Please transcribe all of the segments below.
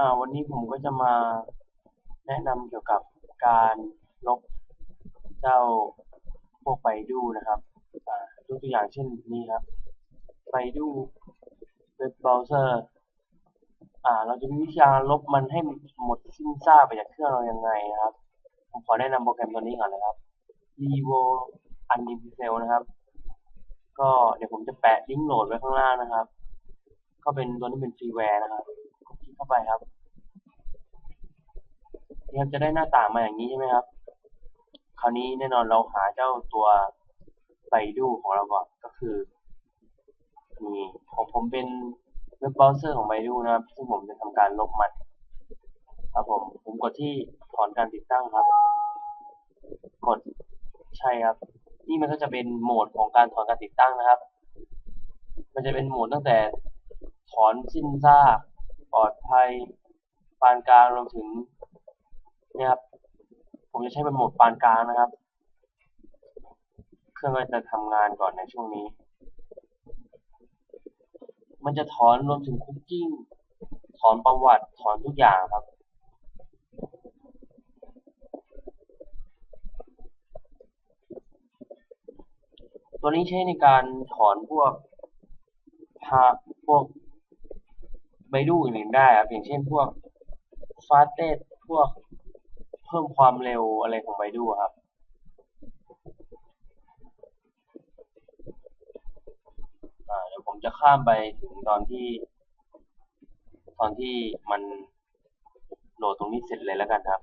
อ่าวันนี้ผมก็จะมาแนะนำเกี่ยวกับการลบเจ้าพวกไบดูนะครับอ่ายกตัวอย่างเช่นนี้ครับไบดูเว็บเบราว์เซอร์อ่า เราจะมีวิธีการลบมันให้หมดสิ้นซากไปจากเครื่องเรายังไงนะครับ ผมขอแนะนำโปรแกรมตัวนี้ก่อนนะครับ revo unifil นะครับ ก็เดี๋ยวผมจะแปะลิงก์โหลดไว้ข้างล่างนะครับ ก็เป็นตัวนี้เป็นฟรีแวร์นะครับคลิกเข้าไปครับ นะครับจะได้หน้าต่างมาอย่างนี้ใช่ไหมครับ คราวนี้แน่นอนเราหาเจ้าตัวไบดูของเราก่อนก็คือนี่ของผมเป็นเว็บเบราว์เซอร์ของไบดูนะครับ ซึ่งผมจะทำการลบมันครับผมผมกดที่ถอนการติดตั้งครับ กดใช่ครับ นี่มันก็จะเป็นโหมดของการถอนการติดตั้งนะครับ มันจะเป็นโหมดตั้งแต่ถอนสิ้นซากปลอดภัยปานกลางรวมถึง นี่ยครับ ผมจะใช้เป็นโหมดปานกลางนะครับ เครื่องก็จะทำงานก่อนในช่วงนี้ มันจะถอนรวมถึงคุกกิ้ง ถอนประวัติ ถอนทุกอย่างครับตัวนี้ใช้ในการถอนพวกพาพวกไบดูอื่นๆได้ครับอย่างเช่นพวกฟาสเตสพวก เพิ่มความเร็วอะไรของไบดูครับเดี๋ยวผมจะข้ามไปถึงตอนที่ ตอนที่มันโหลดตรงนี้เสร็จเลยแล้วกันครับ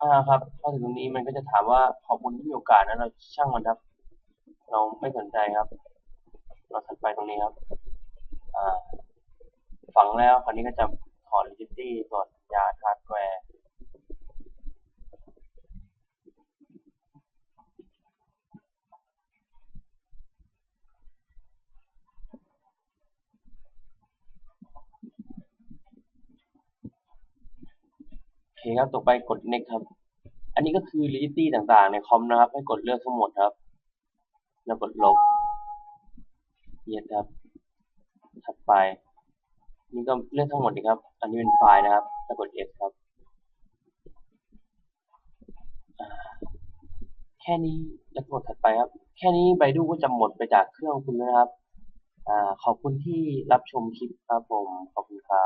อ่าครับพอถึงตรงนี้มันก็จะถามว่าขอบคุณที่มีโอกาสนะเราช่างมันครับ เราไม่สนใจครับ เราถัดไปตรงนี้ครับ อ่า ฝังแล้วคราวนี้ก็จะถอน Rigidity ตรวจยาฮาร์ดแวร์ โอเคครับต่อไปกด next ครับ อันนี้ก็คือ Rigidity ต่างๆ ในคอมนะครับ ให้กดเลือกทั้งหมดครับ แล้วกดลบเย็นครับ ถัดไป นี่ก็เลือกทั้งหมดเลยครับ อันนี้เป็นไฟล์นะครับ แล้วกด S ครับ แค่นี้ แล้วกดถัดไปครับ แค่นี้ไบดูก็จะหมดไปจากเครื่องคุณแล้วนะครับอขอบคุณที่รับชมคลิปครับผม ขอบคุณครับ